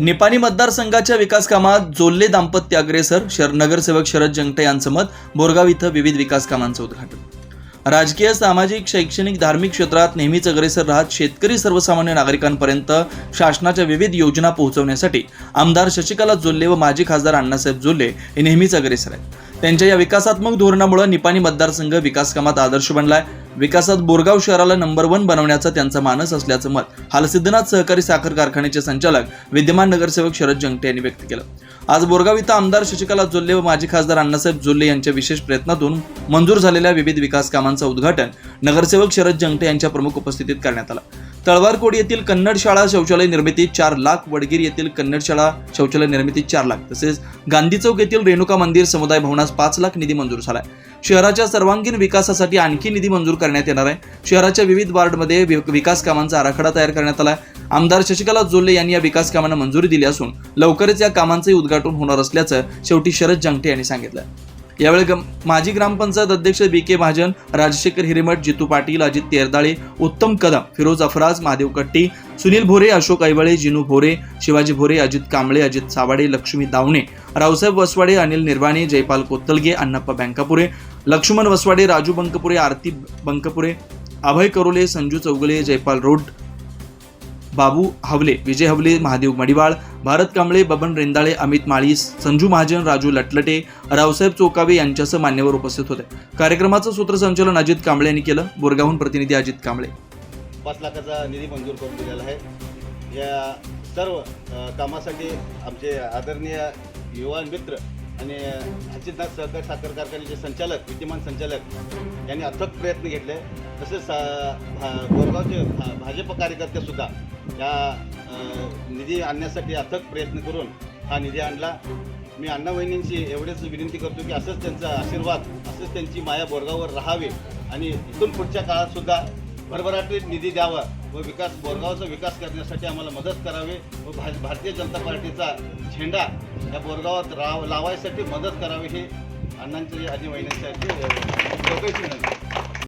निपाणी मतदारसंघाच्या विकास कामात जोल्ले दाम्पत्य अग्रेसर शर नगरसेवक शरद जंगटे यांचं मत बोरगाव इथं विविध विकास कामांचं उद्घाटन. राजकीय सामाजिक शैक्षणिक धार्मिक क्षेत्रात नेहमीच अग्रेसर राहत शेतकरी सर्वसामान्य नागरिकांपर्यंत शासनाच्या विविध योजना पोहोचवण्यासाठी आमदार शशिकला जोल्ले व माजी खासदार अण्णासाहेब जोल्ले हे नेहमीच अग्रेसर आहेत. त्यांच्या या विकासात्मक धोरणामुळे निपाणी मतदारसंघ विकास कामात आदर्श बनलाय. विकासात बोरगाव शहराला नंबर वन बनवण्याचा त्यांचा मानस असल्याचं मत हालसिद्धनाथ सहकारी साखर कारखान्याचे संचालक विद्यमान नगरसेवक शरद जंगटे यांनी व्यक्त केलं. आज बोरगाव इथं आमदार शशिकला जोल्ले व माजी खासदार अण्णासाहेब जोल्ले यांच्या विशेष प्रयत्नातून मंजूर झालेल्या विविध विकास कामांचं उद्घाटन नगरसेवक शरद जंगटे यांच्या प्रमुख उपस्थितीत करण्यात आलं. तळवारकोड येथील कन्नड शाळा शौचालय निर्मितीत चार लाख वडगीर येथील कन्नड शाळा शौचालय निर्मितीत चार लाख. तसेच गांधी चौक येथील रेणुका मंदिर समुदाय भवनास पाच लाख निधी मंजूर झालाय. शहराच्या सर्वांगीण विकासासाठी आणखी निधी मंजूर करण्यात येणार आहे. शहराच्या विविध वार्डमध्ये विकास कामांचा आराखडा तयार करण्यात आला आहे आमदार शशिकला जोल्ले यांनी या विकास कामांना मंजुरी दिली असून लवकरच या कामांचंही उद्घाटन होणार असल्याचं शेवटी शरद जंगटे यांनी सांगितलं. यावेळी गम- माजी ग्रामपंचायत अध्यक्ष बी के महाजन राजशेखर हिरेमठ जितू पाटील अजित तेरदाळे उत्तम कदम फिरोज अफराज महादेव कट्टी सुनील भोरे अशोक ऐवळे जिनू भोरे शिवाजी भोरे अजित कांबळे अजित सावाडे लक्ष्मी दावणे रावसाहेब वसवाडे अनिल निर्वाणे जयपाल कोत्तलगे अण्णाप्पा बँकापुरे लक्ष्मण वसवाडे राजू बंकपुरे आरती बंकपुरे अभय करोले संजू चौगले जयपाल रोड बाबू हवले विजय हवले महादेव मडिवाळ भारत कांबळे बबन रेंदाळे अमित माळी संजू महाजन राजू लटलटे रावसाहेब चोकावे यांच्यासह मान्यवर उपस्थित होते. कार्यक्रमाचं सूत्रसंचालन अजित कांबळे यांनी केलं. बोरगावहून प्रतिनिधी अजित कांबळे. पाच लाखाचा निधी मंजूर करून दिलेला आहे. या सर्व कामासाठी आमचे आदरणीय युवा मित्र आणि अजितनाथ सहकारी साखर कारखान्याचे संचालक विद्यमान संचालक यांनी अथक प्रयत्न घेतले. तसेच गोरगावचे भा- बोरगावचे भाजप कार्यकर्तेसुद्धा या निधी आणण्यासाठी अथक प्रयत्न करून हा निधी आणला. मी अण्णावहिनींची एवढेच विनंती करतो की असंच त्यांचा आशीर्वाद असंच त्यांची माया बोरगाववर राहावी आणि इथून पुढच्या काळातसुद्धा भरभराटीत निधी द्यावा व विकास बोरगावचा विकास करण्यासाठी आम्हाला मदत करावी व भा भारतीय जनता पार्टीचा झेंडा या बोरगावात राव लावायसाठी मदत करावी हे अण्णांची आणि वहिन्यांसाठी चौकशी विनंती.